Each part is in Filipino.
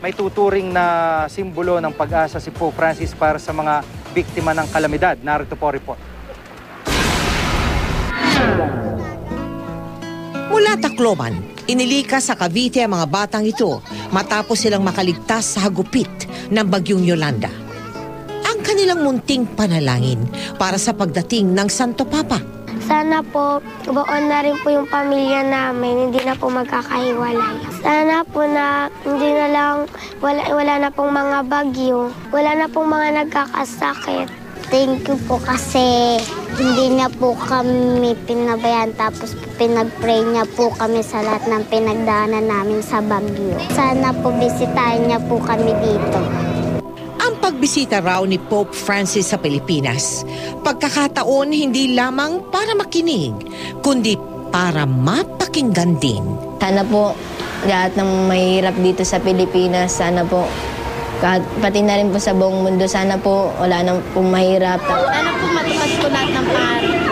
May tuturing na simbolo ng pag-asa si Pope Francis para sa mga biktima ng kalamidad. Narito po report. Mula Tacloban, inilika sa Cavite ang mga batang ito matapos silang makaligtas sa hagupit ng bagyong Yolanda. Ang kanilang munting panalangin para sa pagdating ng Santo Papa. Sana po, buon na rin po yung pamilya namin, hindi na po magkakahiwalay. Sana po na hindi na lang, wala, wala na pong mga bagyo, wala na pong mga nagkakasakit. Thank you po kasi hindi niya po kami pinabayan tapos pinag-pray niya po kami sa lahat ng pinagdaanan namin sa bagyo. Sana po bisitahin niya po kami dito. Pagbisita raw ni Pope Francis sa Pilipinas, pagkakataon hindi lamang para makinig, kundi para mapakinggan din. Sana po lahat ng mahirap dito sa Pilipinas, sana po kahit pati na rin po sa buong mundo, sana po wala nang pong mahirap. Sana po matupad ko lahat ng pangarap.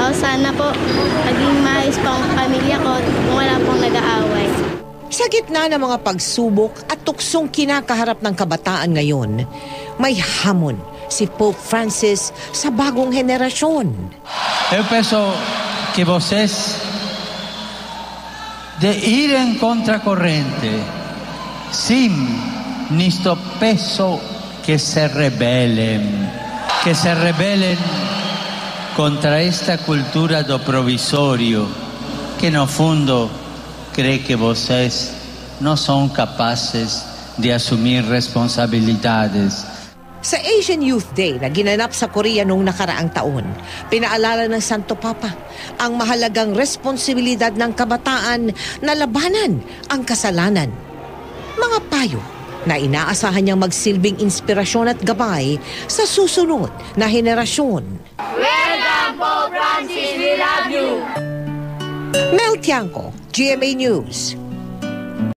O sana po maging maayos po ang pamilya ko kung wala pong nag-aaway. Sa gitna ng mga pagsubok at tuksong kinakaharap ng kabataan ngayon, may hamon si Pope Francis sa bagong henerasyon. Eu penso que vocês de ir en contracorrente, sin nisto peso que se rebelen, que se rebelen contra esta cultura do provisorio, que no fundo cree que vocês no son capaces de asumir responsabilidades. Sa Asian Youth Day na ginanap sa Korea noong nakaraang taon, pinaalala ng Santo Papa ang mahalagang responsibilidad ng kabataan na labanan ang kasalanan. Mga payo na inaasahan niyang magsilbing inspirasyon at gabay sa susunod na henerasyon. Welcome, Pope Francis! We love you! Tiangco, GMA News.